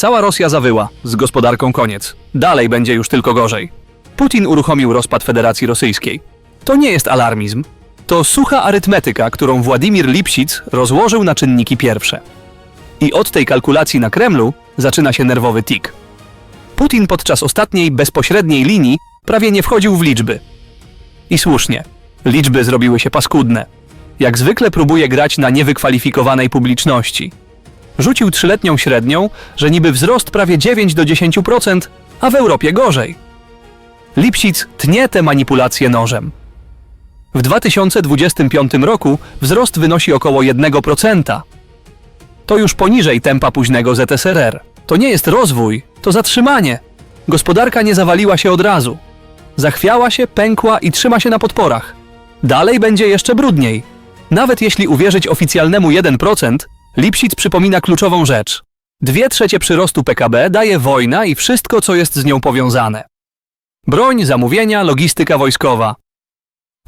Cała Rosja zawyła, z gospodarką koniec. Dalej będzie już tylko gorzej. Putin uruchomił rozpad Federacji Rosyjskiej. To nie jest alarmizm. To sucha arytmetyka, którą Władimir Lipsic rozłożył na czynniki pierwsze. I od tej kalkulacji na Kremlu zaczyna się nerwowy tik. Putin podczas ostatniej bezpośredniej linii prawie nie wchodził w liczby. I słusznie. Liczby zrobiły się paskudne. Jak zwykle próbuje grać na niewykwalifikowanej publiczności. Rzucił trzyletnią średnią, że niby wzrost prawie 9 do 10%, a w Europie gorzej. Lipsic tnie te manipulacje nożem. W 2025 roku wzrost wynosi około 1%. To już poniżej tempa późnego ZSRR. To nie jest rozwój, to zatrzymanie. Gospodarka nie zawaliła się od razu. Zachwiała się, pękła i trzyma się na podporach. Dalej będzie jeszcze brudniej. Nawet jeśli uwierzyć oficjalnemu 1%, Lipsic przypomina kluczową rzecz. Dwie trzecie przyrostu PKB daje wojna i wszystko, co jest z nią powiązane. Broń, zamówienia, logistyka wojskowa.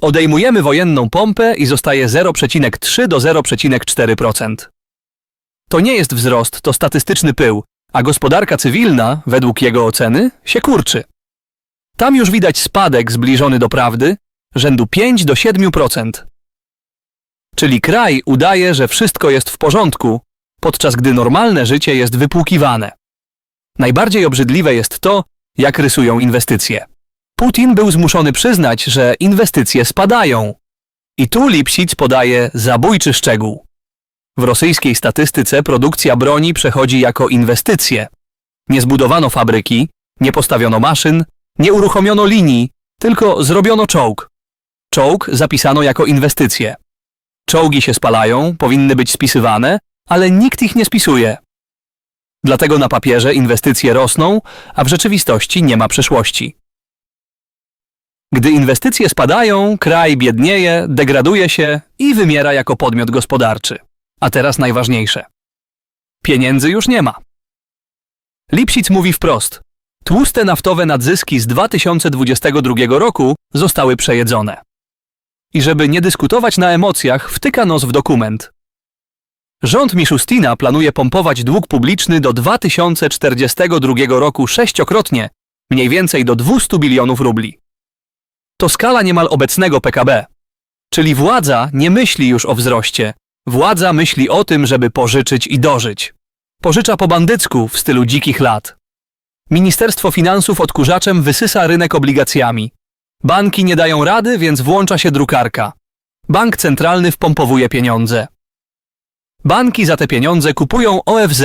Odejmujemy wojenną pompę i zostaje 0,3 do 0,4%. To nie jest wzrost, to statystyczny pył, a gospodarka cywilna, według jego oceny, się kurczy. Tam już widać spadek zbliżony do prawdy, rzędu 5 do 7%. Czyli kraj udaje, że wszystko jest w porządku, podczas gdy normalne życie jest wypłukiwane. Najbardziej obrzydliwe jest to, jak rysują inwestycje. Putin był zmuszony przyznać, że inwestycje spadają. I tu Lipsic podaje zabójczy szczegół. W rosyjskiej statystyce produkcja broni przechodzi jako inwestycje. Nie zbudowano fabryki, nie postawiono maszyn, nie uruchomiono linii, tylko zrobiono czołg. Czołg zapisano jako inwestycje. Czołgi się spalają, powinny być spisywane, ale nikt ich nie spisuje. Dlatego na papierze inwestycje rosną, a w rzeczywistości nie ma przyszłości. Gdy inwestycje spadają, kraj biednieje, degraduje się i wymiera jako podmiot gospodarczy. A teraz najważniejsze. Pieniędzy już nie ma. Lipsic mówi wprost. Tłuste naftowe nadzyski z 2022 roku zostały przejedzone. I żeby nie dyskutować na emocjach, wtyka nos w dokument. Rząd Miszustina planuje pompować dług publiczny do 2042 roku sześciokrotnie, mniej więcej do 200 bilionów rubli. To skala niemal obecnego PKB. Czyli władza nie myśli już o wzroście. Władza myśli o tym, żeby pożyczyć i dożyć. Pożycza po bandycku w stylu dzikich lat. Ministerstwo Finansów odkurzaczem wysysa rynek obligacjami. Banki nie dają rady, więc włącza się drukarka. Bank centralny wpompowuje pieniądze. Banki za te pieniądze kupują OFZ.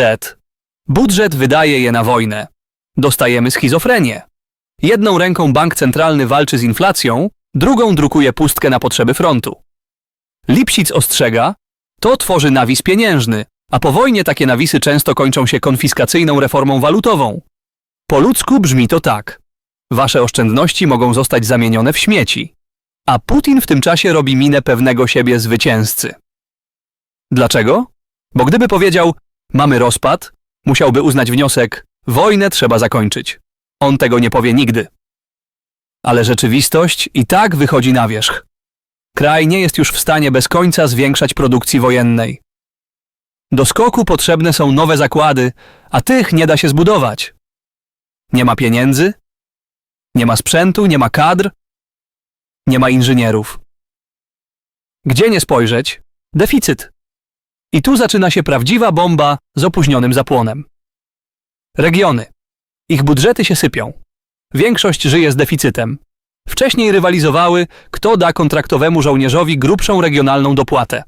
Budżet wydaje je na wojnę. Dostajemy schizofrenię. Jedną ręką bank centralny walczy z inflacją, drugą drukuje pustkę na potrzeby frontu. Lipsic ostrzega, to tworzy nawis pieniężny, a po wojnie takie nawisy często kończą się konfiskacyjną reformą walutową. Po ludzku brzmi to tak. Wasze oszczędności mogą zostać zamienione w śmieci. A Putin w tym czasie robi minę pewnego siebie zwycięzcy. Dlaczego? Bo gdyby powiedział, mamy rozpad, musiałby uznać wniosek, wojnę trzeba zakończyć. On tego nie powie nigdy. Ale rzeczywistość i tak wychodzi na wierzch. Kraj nie jest już w stanie bez końca zwiększać produkcji wojennej. Do skoku potrzebne są nowe zakłady, a tych nie da się zbudować. Nie ma pieniędzy, nie ma sprzętu, nie ma kadr, nie ma inżynierów. Gdzie nie spojrzeć? Deficyt. I tu zaczyna się prawdziwa bomba z opóźnionym zapłonem. Regiony. Ich budżety się sypią. Większość żyje z deficytem. Wcześniej rywalizowały, kto da kontraktowemu żołnierzowi grubszą regionalną dopłatę.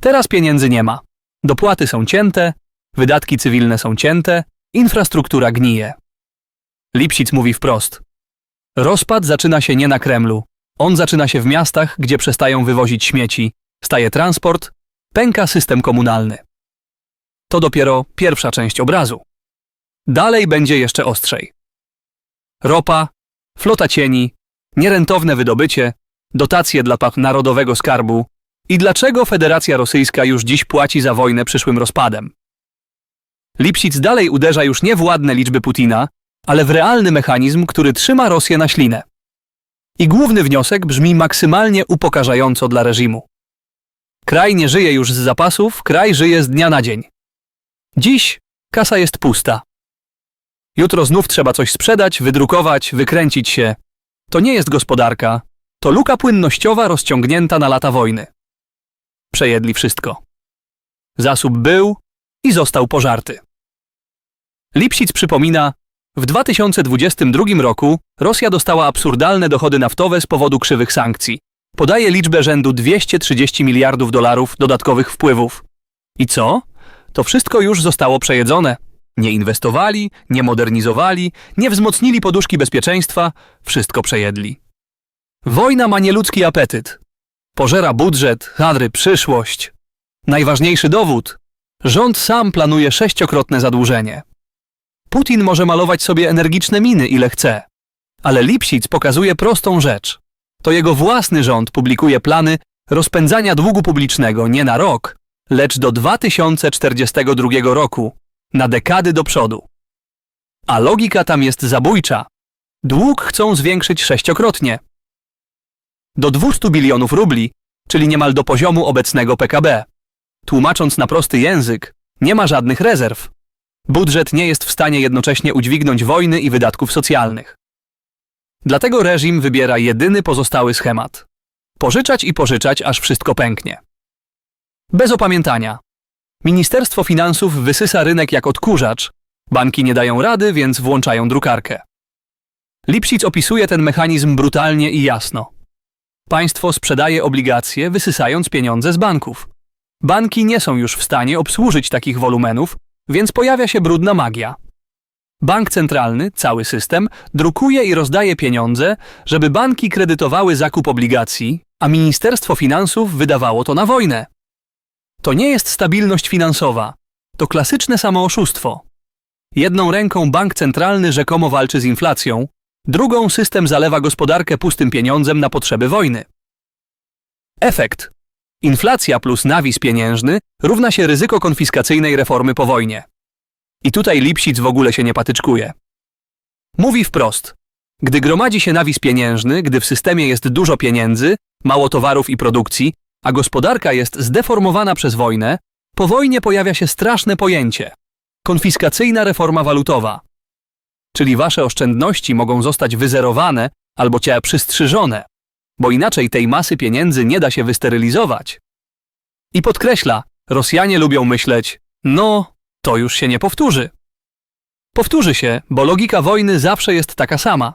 Teraz pieniędzy nie ma. Dopłaty są cięte, wydatki cywilne są cięte, infrastruktura gnije. Lipsic mówi wprost. Rozpad zaczyna się nie na Kremlu. On zaczyna się w miastach, gdzie przestają wywozić śmieci, staje transport, pęka system komunalny. To dopiero pierwsza część obrazu. Dalej będzie jeszcze ostrzej. Ropa, flota cieni, nierentowne wydobycie, dotacje dla narodowego skarbu i dlaczego Federacja Rosyjska już dziś płaci za wojnę przyszłym rozpadem. Lipsic dalej uderza już nie w ładne liczby Putina, ale w realny mechanizm, który trzyma Rosję na ślinę. I główny wniosek brzmi maksymalnie upokarzająco dla reżimu. Kraj nie żyje już z zapasów, kraj żyje z dnia na dzień. Dziś Kasa jest pusta. Jutro znów trzeba coś sprzedać, wydrukować, wykręcić się. To nie jest gospodarka, to luka płynnościowa rozciągnięta na lata wojny. Przejedli wszystko. Zasób był i został pożarty. Lipsic przypomina, w 2022 roku Rosja dostała absurdalne dochody naftowe z powodu krzywych sankcji. Podaje liczbę rzędu 230 miliardów dolarów dodatkowych wpływów. I co? To wszystko już zostało przejedzone. Nie inwestowali, nie modernizowali, nie wzmocnili poduszki bezpieczeństwa, wszystko przejedli. Wojna ma nieludzki apetyt. Pożera budżet, kadry, przyszłość. Najważniejszy dowód. Rząd sam planuje sześciokrotne zadłużenie. Putin może malować sobie energiczne miny ile chce. Ale Lipsic pokazuje prostą rzecz. To jego własny rząd publikuje plany rozpędzania długu publicznego nie na rok, lecz do 2042 roku, na dekady do przodu. A logika tam jest zabójcza. Dług chcą zwiększyć sześciokrotnie. Do 200 bilionów rubli, czyli niemal do poziomu obecnego PKB. Tłumacząc na prosty język, nie ma żadnych rezerw. Budżet nie jest w stanie jednocześnie udźwignąć wojny i wydatków socjalnych. Dlatego reżim wybiera jedyny pozostały schemat. Pożyczać i pożyczać, aż wszystko pęknie. Bez opamiętania. Ministerstwo Finansów wysysa rynek jak odkurzacz, banki nie dają rady, więc włączają drukarkę. Lipsic opisuje ten mechanizm brutalnie i jasno. Państwo sprzedaje obligacje, wysysając pieniądze z banków. Banki nie są już w stanie obsłużyć takich wolumenów, więc pojawia się brudna magia. Bank centralny, cały system, drukuje i rozdaje pieniądze, żeby banki kredytowały zakup obligacji, a Ministerstwo Finansów wydawało to na wojnę. To nie jest stabilność finansowa, to klasyczne samooszustwo. Jedną ręką bank centralny rzekomo walczy z inflacją, drugą system zalewa gospodarkę pustym pieniądzem na potrzeby wojny. Efekt. Inflacja plus nawis pieniężny równa się ryzyko konfiskacyjnej reformy po wojnie. I tutaj Lipsic w ogóle się nie patyczkuje. Mówi wprost. Gdy gromadzi się nawis pieniężny, gdy w systemie jest dużo pieniędzy, mało towarów i produkcji, a gospodarka jest zdeformowana przez wojnę, po wojnie pojawia się straszne pojęcie konfiskacyjna reforma walutowa. Czyli wasze oszczędności mogą zostać wyzerowane albo cię przystrzyżone, bo inaczej tej masy pieniędzy nie da się wysterylizować. I podkreśla, Rosjanie lubią myśleć, no, to już się nie powtórzy. Powtórzy się, bo logika wojny zawsze jest taka sama.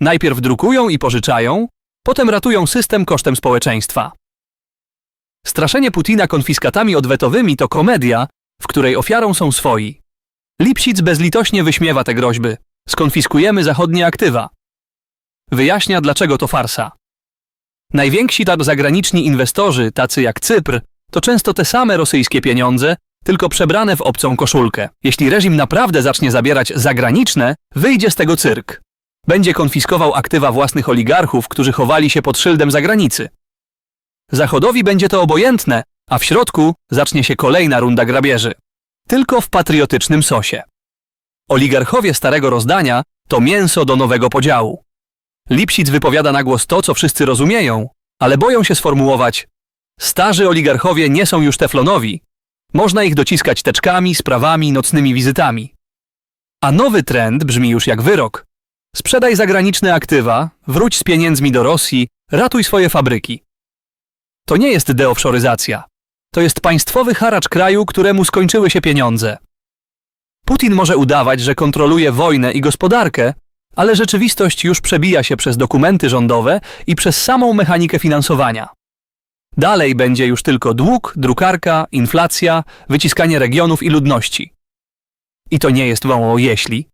Najpierw drukują i pożyczają, potem ratują system kosztem społeczeństwa. Straszenie Putina konfiskatami odwetowymi to komedia, w której ofiarą są swoi. Lipsic bezlitośnie wyśmiewa te groźby. Skonfiskujemy zachodnie aktywa. Wyjaśnia, dlaczego to farsa. Najwięksi tak zagraniczni inwestorzy, tacy jak Cypr, to często te same rosyjskie pieniądze, tylko przebrane w obcą koszulkę. Jeśli reżim naprawdę zacznie zabierać zagraniczne, wyjdzie z tego cyrk. Będzie konfiskował aktywa własnych oligarchów, którzy chowali się pod szyldem zagranicy. Zachodowi będzie to obojętne, a w środku zacznie się kolejna runda grabieży. Tylko w patriotycznym sosie. Oligarchowie starego rozdania to mięso do nowego podziału. Lipsic wypowiada na głos to, co wszyscy rozumieją, ale boją się sformułować. Starzy oligarchowie nie są już teflonowi. Można ich dociskać teczkami, sprawami, nocnymi wizytami. A nowy trend brzmi już jak wyrok. Sprzedaj zagraniczne aktywa, wróć z pieniędzmi do Rosji, ratuj swoje fabryki. To nie jest deoffshoryzacja. To jest państwowy haracz kraju, któremu skończyły się pieniądze. Putin może udawać, że kontroluje wojnę i gospodarkę, ale rzeczywistość już przebija się przez dokumenty rządowe i przez samą mechanikę finansowania. Dalej będzie już tylko dług, drukarka, inflacja, wyciskanie regionów i ludności. I to nie jest mało jeśli.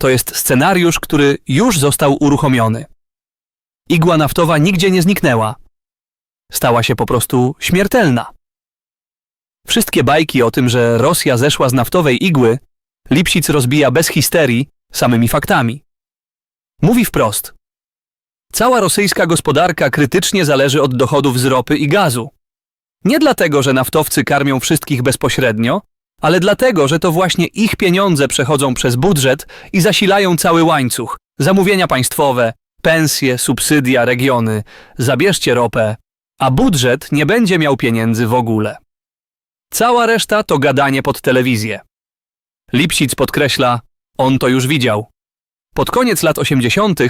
To jest scenariusz, który już został uruchomiony. Igła naftowa nigdzie nie zniknęła. Stała się po prostu śmiertelna. Wszystkie bajki o tym, że Rosja zeszła z naftowej igły, Lipsic rozbija bez histerii, samymi faktami. Mówi wprost. Cała rosyjska gospodarka krytycznie zależy od dochodów z ropy i gazu. Nie dlatego, że naftowcy karmią wszystkich bezpośrednio, ale dlatego, że to właśnie ich pieniądze przechodzą przez budżet i zasilają cały łańcuch. Zamówienia państwowe, pensje, subsydia, regiony. Zabierzcie ropę, a budżet nie będzie miał pieniędzy w ogóle. Cała reszta to gadanie pod telewizję. Lipsic podkreśla, on to już widział. Pod koniec lat 80.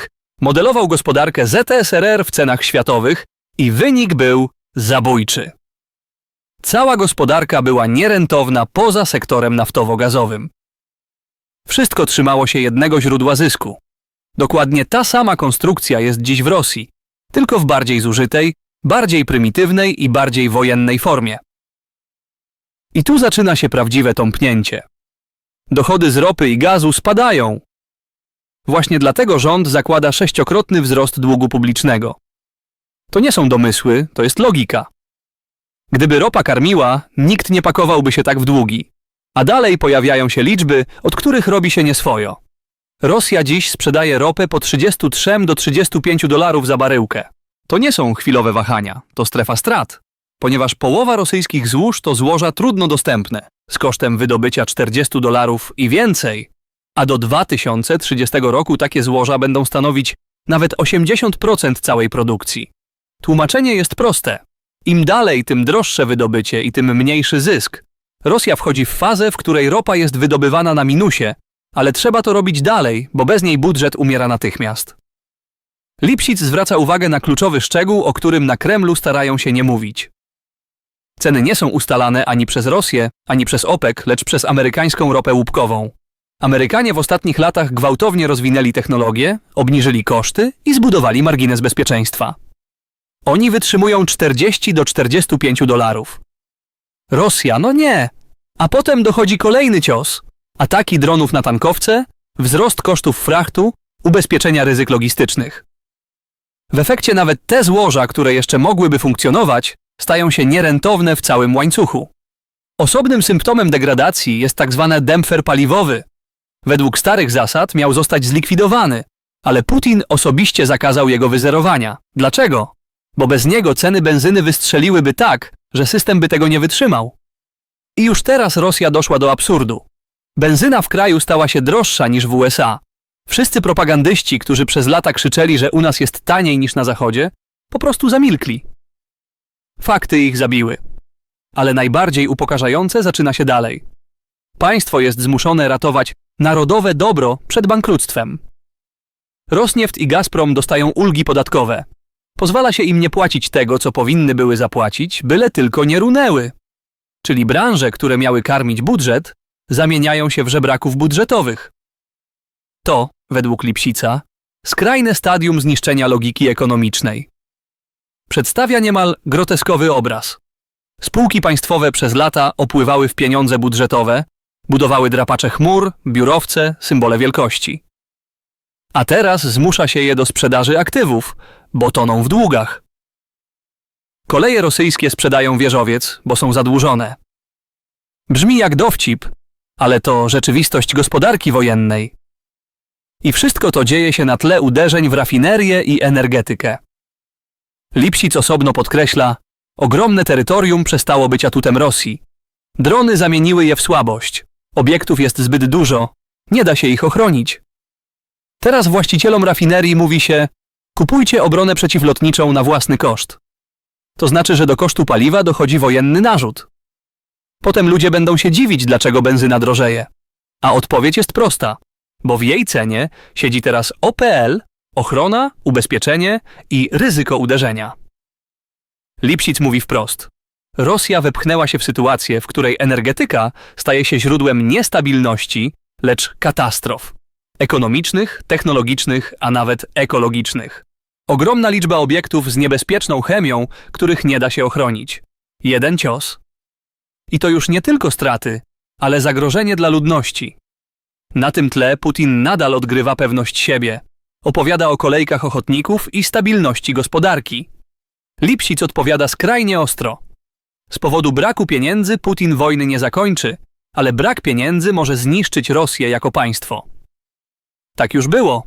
modelował gospodarkę ZSRR w cenach światowych i wynik był zabójczy. Cała gospodarka była nierentowna poza sektorem naftowo-gazowym. Wszystko trzymało się jednego źródła zysku. Dokładnie ta sama konstrukcja jest dziś w Rosji, tylko w bardziej zużytej, bardziej prymitywnej i bardziej wojennej formie. I tu zaczyna się prawdziwe tąpnięcie. Dochody z ropy i gazu spadają. Właśnie dlatego rząd zakłada sześciokrotny wzrost długu publicznego. To nie są domysły, to jest logika. Gdyby ropa karmiła, nikt nie pakowałby się tak w długi. A dalej pojawiają się liczby, od których robi się nieswojo. Rosja dziś sprzedaje ropę po 33 do 35 dolarów za baryłkę. To nie są chwilowe wahania, to strefa strat, ponieważ połowa rosyjskich złóż to złoża trudno dostępne, z kosztem wydobycia 40 dolarów i więcej, a do 2030 roku takie złoża będą stanowić nawet 80% całej produkcji. Tłumaczenie jest proste. Im dalej, tym droższe wydobycie i tym mniejszy zysk. Rosja wchodzi w fazę, w której ropa jest wydobywana na minusie, ale trzeba to robić dalej, bo bez niej budżet umiera natychmiast. Lipsic zwraca uwagę na kluczowy szczegół, o którym na Kremlu starają się nie mówić. Ceny nie są ustalane ani przez Rosję, ani przez OPEC, lecz przez amerykańską ropę łupkową. Amerykanie w ostatnich latach gwałtownie rozwinęli technologię, obniżyli koszty i zbudowali margines bezpieczeństwa. Oni wytrzymują 40 do 45 dolarów. Rosja, no nie. A potem dochodzi kolejny cios. Ataki dronów na tankowce, wzrost kosztów frachtu, ubezpieczenia ryzyk logistycznych. W efekcie nawet te złoża, które jeszcze mogłyby funkcjonować, stają się nierentowne w całym łańcuchu. Osobnym symptomem degradacji jest tak zwany dempfer paliwowy. Według starych zasad miał zostać zlikwidowany, ale Putin osobiście zakazał jego wyzerowania. Dlaczego? Bo bez niego ceny benzyny wystrzeliłyby tak, że system by tego nie wytrzymał. I już teraz Rosja doszła do absurdu. Benzyna w kraju stała się droższa niż w USA. Wszyscy propagandyści, którzy przez lata krzyczeli, że u nas jest taniej niż na zachodzie, po prostu zamilkli. Fakty ich zabiły. Ale najbardziej upokarzające zaczyna się dalej. Państwo jest zmuszone ratować narodowe dobro przed bankructwem. Rosnieft i Gazprom dostają ulgi podatkowe. Pozwala się im nie płacić tego, co powinny były zapłacić, byle tylko nie runęły. Czyli branże, które miały karmić budżet, zamieniają się w żebraków budżetowych. To, według Lipsica, skrajne stadium zniszczenia logiki ekonomicznej. Przedstawia niemal groteskowy obraz. Spółki państwowe przez lata opływały w pieniądze budżetowe, budowały drapacze chmur, biurowce, symbole wielkości. A teraz zmusza się je do sprzedaży aktywów, bo toną w długach. Koleje rosyjskie sprzedają wieżowiec, bo są zadłużone. Brzmi jak dowcip, ale to rzeczywistość gospodarki wojennej. I wszystko to dzieje się na tle uderzeń w rafinerię i energetykę. Lipsic osobno podkreśla, ogromne terytorium przestało być atutem Rosji. Drony zamieniły je w słabość. Obiektów jest zbyt dużo, nie da się ich ochronić. Teraz właścicielom rafinerii mówi się, kupujcie obronę przeciwlotniczą na własny koszt. To znaczy, że do kosztu paliwa dochodzi wojenny narzut. Potem ludzie będą się dziwić, dlaczego benzyna drożeje. A odpowiedź jest prosta, bo w jej cenie siedzi teraz OPL, ochrona, ubezpieczenie i ryzyko uderzenia. Lipsic mówi wprost. Rosja wepchnęła się w sytuację, w której energetyka staje się źródłem niestabilności, lecz katastrof ekonomicznych, technologicznych, a nawet ekologicznych. Ogromna liczba obiektów z niebezpieczną chemią, których nie da się ochronić. Jeden cios. I to już nie tylko straty, ale zagrożenie dla ludności. Na tym tle Putin nadal odgrywa pewność siebie. Opowiada o kolejkach ochotników i stabilności gospodarki. Lipsic odpowiada skrajnie ostro. Z powodu braku pieniędzy Putin wojny nie zakończy, ale brak pieniędzy może zniszczyć Rosję jako państwo. Tak już było.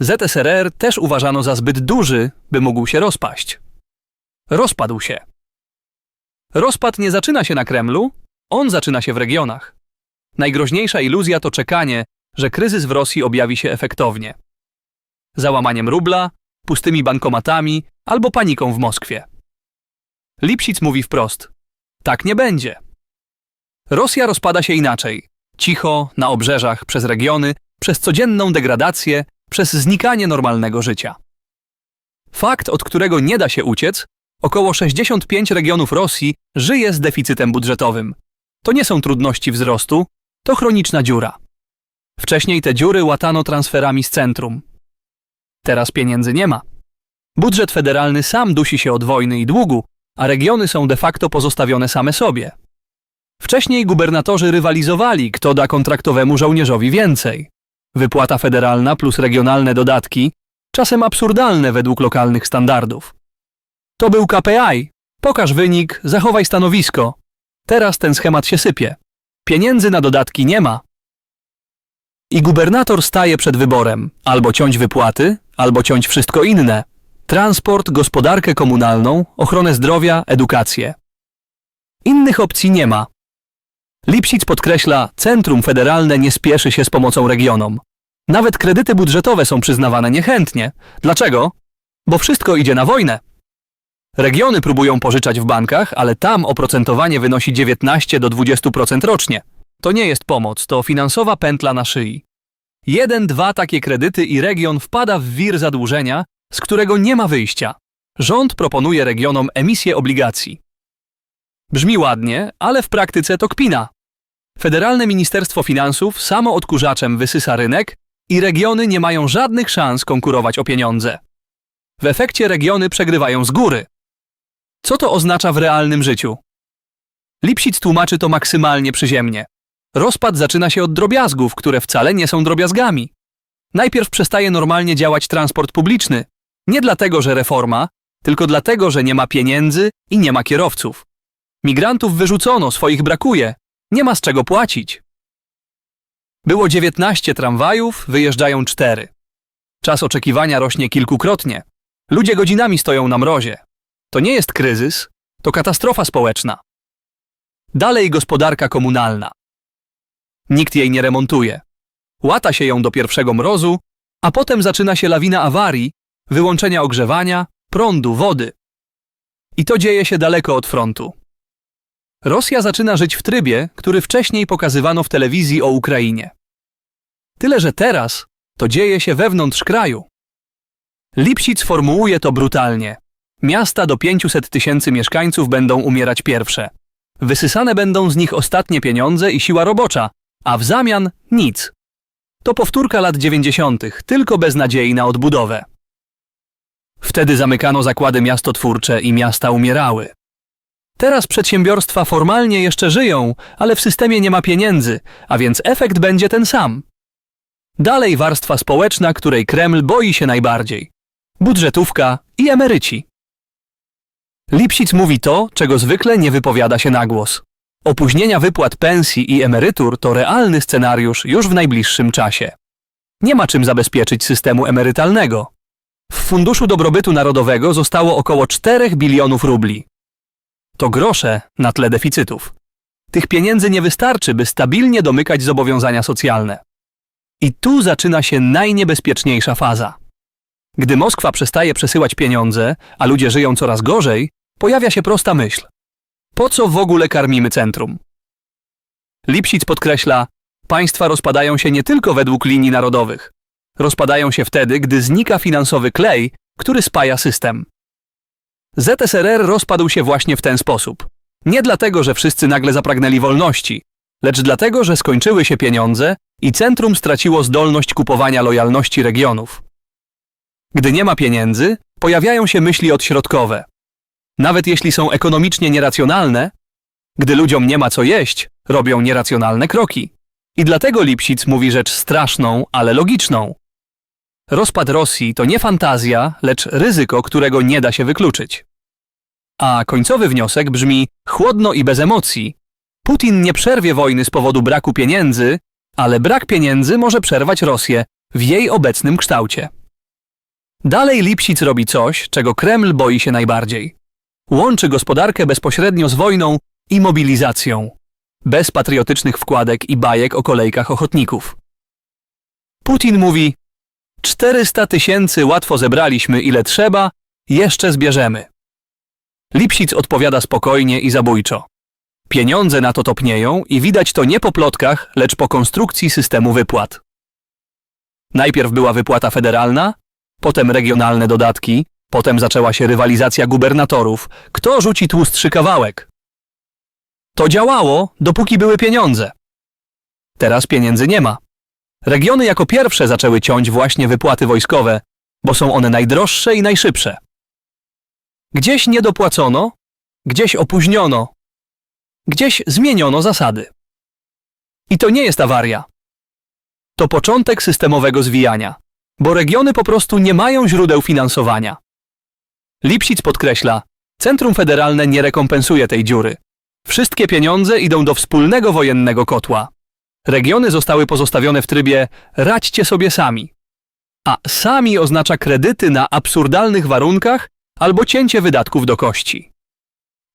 ZSRR też uważano za zbyt duży, by mógł się rozpaść. Rozpadł się. Rozpad nie zaczyna się na Kremlu, on zaczyna się w regionach. Najgroźniejsza iluzja to czekanie, że kryzys w Rosji objawi się efektownie. Załamaniem rubla, pustymi bankomatami albo paniką w Moskwie. Lipsic mówi wprost: tak nie będzie. Rosja rozpada się inaczej, Cicho, na obrzeżach, przez regiony, przez codzienną degradację, przez znikanie normalnego życia. Fakt, od którego nie da się uciec, około 65 regionów Rosji żyje z deficytem budżetowym. To nie są trudności wzrostu, to chroniczna dziura. Wcześniej te dziury łatano transferami z centrum. Teraz pieniędzy nie ma. Budżet federalny sam dusi się od wojny i długu, a regiony są de facto pozostawione same sobie. Wcześniej gubernatorzy rywalizowali, kto da kontraktowemu żołnierzowi więcej. Wypłata federalna plus regionalne dodatki, czasem absurdalne według lokalnych standardów. To był KPI. Pokaż wynik, zachowaj stanowisko. Teraz ten schemat się sypie. Pieniędzy na dodatki nie ma. I gubernator staje przed wyborem albo ciąć wypłaty, albo ciąć wszystko inne. Transport, gospodarkę komunalną, ochronę zdrowia, edukację. Innych opcji nie ma. Lipsic podkreśla, centrum federalne nie spieszy się z pomocą regionom. Nawet kredyty budżetowe są przyznawane niechętnie. Dlaczego? Bo wszystko idzie na wojnę. Regiony próbują pożyczać w bankach, ale tam oprocentowanie wynosi 19 do 20% rocznie. To nie jest pomoc, to finansowa pętla na szyi. Jeden, dwa takie kredyty i region wpada w wir zadłużenia, z którego nie ma wyjścia. Rząd proponuje regionom emisję obligacji. Brzmi ładnie, ale w praktyce to kpina. Federalne Ministerstwo Finansów samo odkurzaczem wysysa rynek i regiony nie mają żadnych szans konkurować o pieniądze. W efekcie regiony przegrywają z góry. Co to oznacza w realnym życiu? Lipsic tłumaczy to maksymalnie przyziemnie. Rozpad zaczyna się od drobiazgów, które wcale nie są drobiazgami. Najpierw przestaje normalnie działać transport publiczny. Nie dlatego, że reforma, tylko dlatego, że nie ma pieniędzy i nie ma kierowców. Migrantów wyrzucono, swoich brakuje. Nie ma z czego płacić. Było 19 tramwajów, wyjeżdżają 4. Czas oczekiwania rośnie kilkukrotnie. Ludzie godzinami stoją na mrozie. To nie jest kryzys, to katastrofa społeczna. Dalej gospodarka komunalna. Nikt jej nie remontuje. Łata się ją do pierwszego mrozu, a potem zaczyna się lawina awarii, wyłączenia ogrzewania, prądu, wody. I to dzieje się daleko od frontu. Rosja zaczyna żyć w trybie, który wcześniej pokazywano w telewizji o Ukrainie. Tyle, że teraz to dzieje się wewnątrz kraju. Lipsic formułuje to brutalnie. Miasta do 500 tysięcy mieszkańców będą umierać pierwsze. Wysysane będą z nich ostatnie pieniądze i siła robocza, a w zamian nic. To powtórka lat 90., tylko bez nadziei na odbudowę. Wtedy zamykano zakłady miastotwórcze i miasta umierały. Teraz przedsiębiorstwa formalnie jeszcze żyją, ale w systemie nie ma pieniędzy, a więc efekt będzie ten sam. Dalej warstwa społeczna, której Kreml boi się najbardziej. Budżetówka i emeryci. Lipsic mówi to, czego zwykle nie wypowiada się na głos. Opóźnienia wypłat pensji i emerytur to realny scenariusz już w najbliższym czasie. Nie ma czym zabezpieczyć systemu emerytalnego. W Funduszu Dobrobytu Narodowego zostało około 4 bilionów rubli. To grosze na tle deficytów. Tych pieniędzy nie wystarczy, by stabilnie domykać zobowiązania socjalne. I tu zaczyna się najniebezpieczniejsza faza. Gdy Moskwa przestaje przesyłać pieniądze, a ludzie żyją coraz gorzej, pojawia się prosta myśl. Po co w ogóle karmimy centrum? Lipsic podkreśla, państwa rozpadają się nie tylko według linii narodowych. Rozpadają się wtedy, gdy znika finansowy klej, który spaja system. ZSRR rozpadł się właśnie w ten sposób. Nie dlatego, że wszyscy nagle zapragnęli wolności, lecz dlatego, że skończyły się pieniądze i centrum straciło zdolność kupowania lojalności regionów. Gdy nie ma pieniędzy, pojawiają się myśli odśrodkowe. Nawet jeśli są ekonomicznie nieracjonalne, gdy ludziom nie ma co jeść, robią nieracjonalne kroki. I dlatego Lipsic mówi rzecz straszną, ale logiczną. Rozpad Rosji to nie fantazja, lecz ryzyko, którego nie da się wykluczyć. A końcowy wniosek brzmi chłodno i bez emocji. Putin nie przerwie wojny z powodu braku pieniędzy, ale brak pieniędzy może przerwać Rosję w jej obecnym kształcie. Dalej Lipsic robi coś, czego Kreml boi się najbardziej. Łączy gospodarkę bezpośrednio z wojną i mobilizacją, bez patriotycznych wkładek i bajek o kolejkach ochotników. Putin mówi: 400 tysięcy łatwo zebraliśmy ile trzeba, jeszcze zbierzemy. Lipsic odpowiada spokojnie i zabójczo. Pieniądze na to topnieją i widać to nie po plotkach, lecz po konstrukcji systemu wypłat. Najpierw była wypłata federalna, potem regionalne dodatki, potem zaczęła się rywalizacja gubernatorów. Kto rzuci tłustszy kawałek? To działało, dopóki były pieniądze. Teraz pieniędzy nie ma. Regiony jako pierwsze zaczęły ciąć właśnie wypłaty wojskowe, bo są one najdroższe i najszybsze. Gdzieś nie dopłacono, gdzieś opóźniono, gdzieś zmieniono zasady. I to nie jest awaria. To początek systemowego zwijania, bo regiony po prostu nie mają źródeł finansowania. Lipsic podkreśla, Centrum Federalne nie rekompensuje tej dziury. Wszystkie pieniądze idą do wspólnego wojennego kotła. Regiony zostały pozostawione w trybie radźcie sobie sami. A sami oznacza kredyty na absurdalnych warunkach albo cięcie wydatków do kości.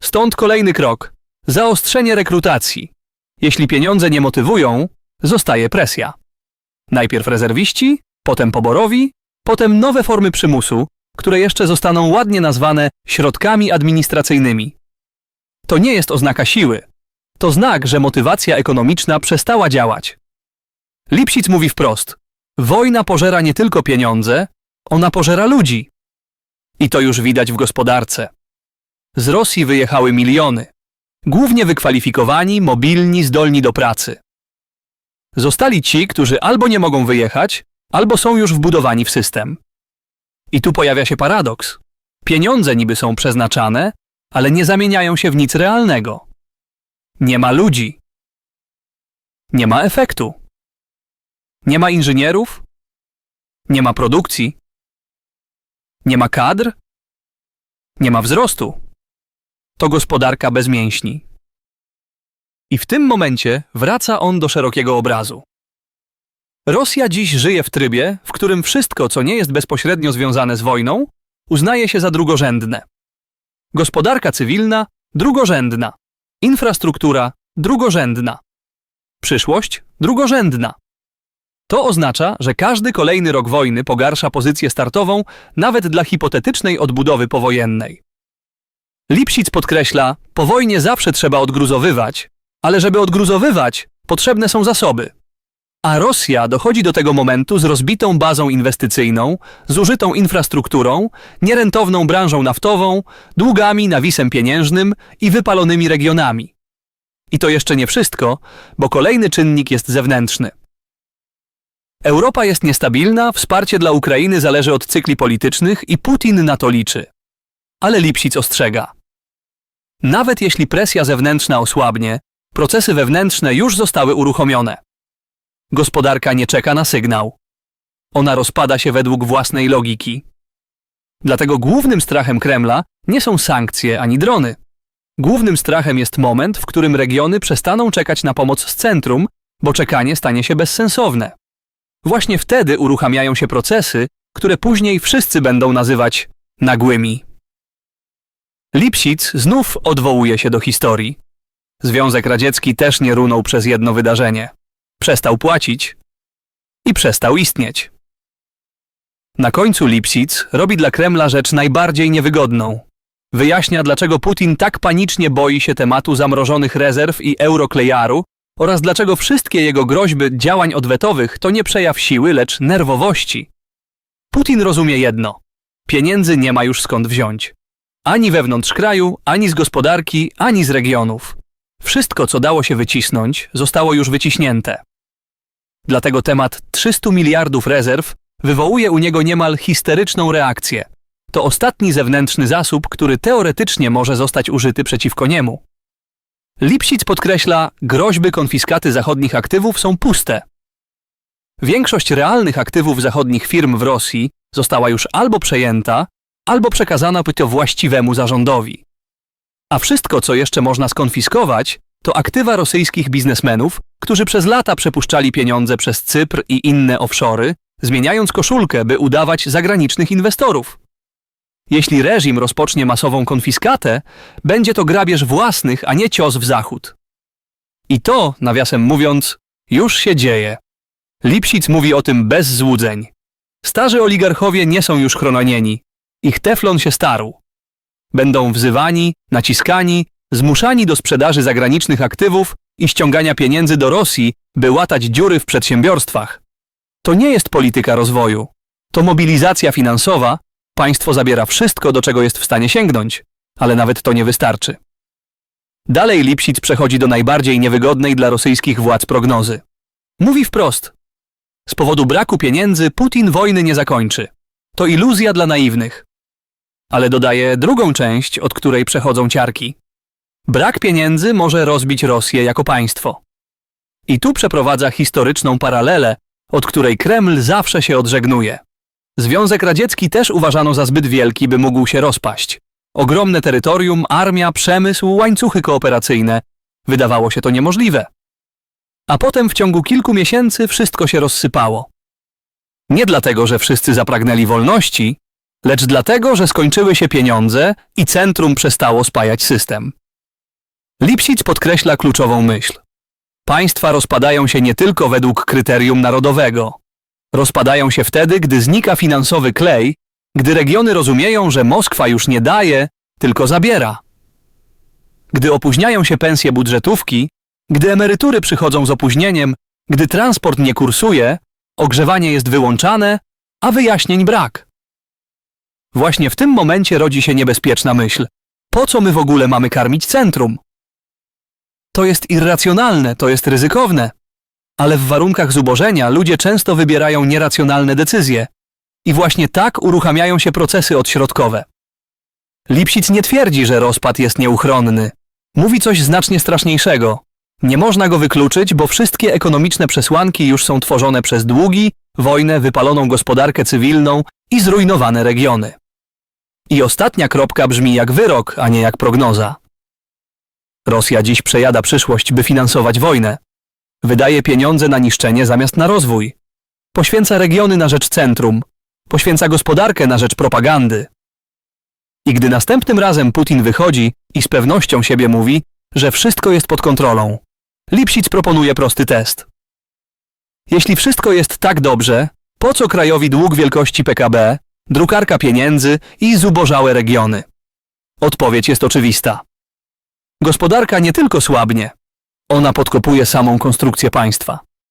Stąd kolejny krok zaostrzenie rekrutacji. Jeśli pieniądze nie motywują, zostaje presja. Najpierw rezerwiści, potem poborowi, potem nowe formy przymusu, które jeszcze zostaną ładnie nazwane środkami administracyjnymi. To nie jest oznaka siły. To znak, że motywacja ekonomiczna przestała działać. Lipsic mówi wprost: wojna pożera nie tylko pieniądze, ona pożera ludzi. I to już widać w gospodarce. Z Rosji wyjechały miliony, głównie wykwalifikowani, mobilni, zdolni do pracy. Zostali ci, którzy albo nie mogą wyjechać, albo są już wbudowani w system. I tu pojawia się paradoks. Pieniądze niby są przeznaczane, ale nie zamieniają się w nic realnego. Nie ma ludzi. Nie ma efektu. Nie ma inżynierów. Nie ma produkcji. Nie ma kadr. Nie ma wzrostu. To gospodarka bez mięśni. I w tym momencie wraca on do szerokiego obrazu. Rosja dziś żyje w trybie, w którym wszystko, co nie jest bezpośrednio związane z wojną, uznaje się za drugorzędne. Gospodarka cywilna drugorzędna. Infrastruktura drugorzędna. Przyszłość drugorzędna. To oznacza, że każdy kolejny rok wojny pogarsza pozycję startową nawet dla hipotetycznej odbudowy powojennej. Lipsic podkreśla, po wojnie zawsze trzeba odgruzowywać, ale żeby odgruzowywać, potrzebne są zasoby. A Rosja dochodzi do tego momentu z rozbitą bazą inwestycyjną, zużytą infrastrukturą, nierentowną branżą naftową, długami, nawisem pieniężnym i wypalonymi regionami. I to jeszcze nie wszystko, bo kolejny czynnik jest zewnętrzny. Europa jest niestabilna, wsparcie dla Ukrainy zależy od cykli politycznych i Putin na to liczy. Ale Lipsic ostrzega. Nawet jeśli presja zewnętrzna osłabnie, procesy wewnętrzne już zostały uruchomione. Gospodarka nie czeka na sygnał. Ona rozpada się według własnej logiki. Dlatego głównym strachem Kremla nie są sankcje ani drony. Głównym strachem jest moment, w którym regiony przestaną czekać na pomoc z centrum, bo czekanie stanie się bezsensowne. Właśnie wtedy uruchamiają się procesy, które później wszyscy będą nazywać nagłymi. Lipsic znów odwołuje się do historii. Związek Radziecki też nie runął przez jedno wydarzenie. Przestał płacić i przestał istnieć. Na końcu Lipsic robi dla Kremla rzecz najbardziej niewygodną. Wyjaśnia, dlaczego Putin tak panicznie boi się tematu zamrożonych rezerw i euroklejaru oraz dlaczego wszystkie jego groźby działań odwetowych to nie przejaw siły, lecz nerwowości. Putin rozumie jedno. Pieniędzy nie ma już skąd wziąć. Ani wewnątrz kraju, ani z gospodarki, ani z regionów. Wszystko, co dało się wycisnąć, zostało już wyciśnięte. Dlatego temat 300 miliardów rezerw wywołuje u niego niemal histeryczną reakcję. To ostatni zewnętrzny zasób, który teoretycznie może zostać użyty przeciwko niemu. Lipsic podkreśla, groźby konfiskaty zachodnich aktywów są puste. Większość realnych aktywów zachodnich firm w Rosji została już albo przejęta, albo przekazana to właściwemu zarządowi. A wszystko, co jeszcze można skonfiskować, to aktywa rosyjskich biznesmenów, którzy przez lata przepuszczali pieniądze przez Cypr i inne offshory, zmieniając koszulkę, by udawać zagranicznych inwestorów. Jeśli reżim rozpocznie masową konfiskatę, będzie to grabież własnych, a nie cios w zachód. I to, nawiasem mówiąc, już się dzieje. Lipsic mówi o tym bez złudzeń. Starzy oligarchowie nie są już chronieni. Ich teflon się starł. Będą wzywani, naciskani, zmuszani do sprzedaży zagranicznych aktywów i ściągania pieniędzy do Rosji, by łatać dziury w przedsiębiorstwach. To nie jest polityka rozwoju. To mobilizacja finansowa. Państwo zabiera wszystko, do czego jest w stanie sięgnąć, ale nawet to nie wystarczy. Dalej Lipsic przechodzi do najbardziej niewygodnej dla rosyjskich władz prognozy. Mówi wprost: Z powodu braku pieniędzy Putin wojny nie zakończy. To iluzja dla naiwnych. Ale dodaje drugą część, od której przechodzą ciarki. Brak pieniędzy może rozbić Rosję jako państwo. I tu przeprowadza historyczną paralelę, od której Kreml zawsze się odżegnuje. Związek Radziecki też uważano za zbyt wielki, by mógł się rozpaść. Ogromne terytorium, armia, przemysł, łańcuchy kooperacyjne. Wydawało się to niemożliwe. A potem w ciągu kilku miesięcy wszystko się rozsypało. Nie dlatego, że wszyscy zapragnęli wolności, lecz dlatego, że skończyły się pieniądze i centrum przestało spajać system. Lipsic podkreśla kluczową myśl. Państwa rozpadają się nie tylko według kryterium narodowego. Rozpadają się wtedy, gdy znika finansowy klej, gdy regiony rozumieją, że Moskwa już nie daje, tylko zabiera. Gdy opóźniają się pensje budżetówki, gdy emerytury przychodzą z opóźnieniem, gdy transport nie kursuje, ogrzewanie jest wyłączane, a wyjaśnień brak. Właśnie w tym momencie rodzi się niebezpieczna myśl. Po co my w ogóle mamy karmić centrum? To jest irracjonalne, to jest ryzykowne. Ale w warunkach zubożenia ludzie często wybierają nieracjonalne decyzje. I właśnie tak uruchamiają się procesy odśrodkowe. Lipsic nie twierdzi, że rozpad jest nieuchronny. Mówi coś znacznie straszniejszego. Nie można go wykluczyć, bo wszystkie ekonomiczne przesłanki już są tworzone przez długi, wojnę, wypaloną gospodarkę cywilną i zrujnowane regiony. I ostatnia kropka brzmi jak wyrok, a nie jak prognoza. Rosja dziś przejada przyszłość, by finansować wojnę. Wydaje pieniądze na niszczenie zamiast na rozwój. Poświęca regiony na rzecz centrum. Poświęca gospodarkę na rzecz propagandy. I gdy następnym razem Putin wychodzi i z pewnością siebie mówi, że wszystko jest pod kontrolą, Lipsic proponuje prosty test. Jeśli wszystko jest tak dobrze, po co krajowi dług wielkości PKB, drukarka pieniędzy i zubożałe regiony? Odpowiedź jest oczywista. Gospodarka nie tylko słabnie, ona podkopuje samą konstrukcję państwa.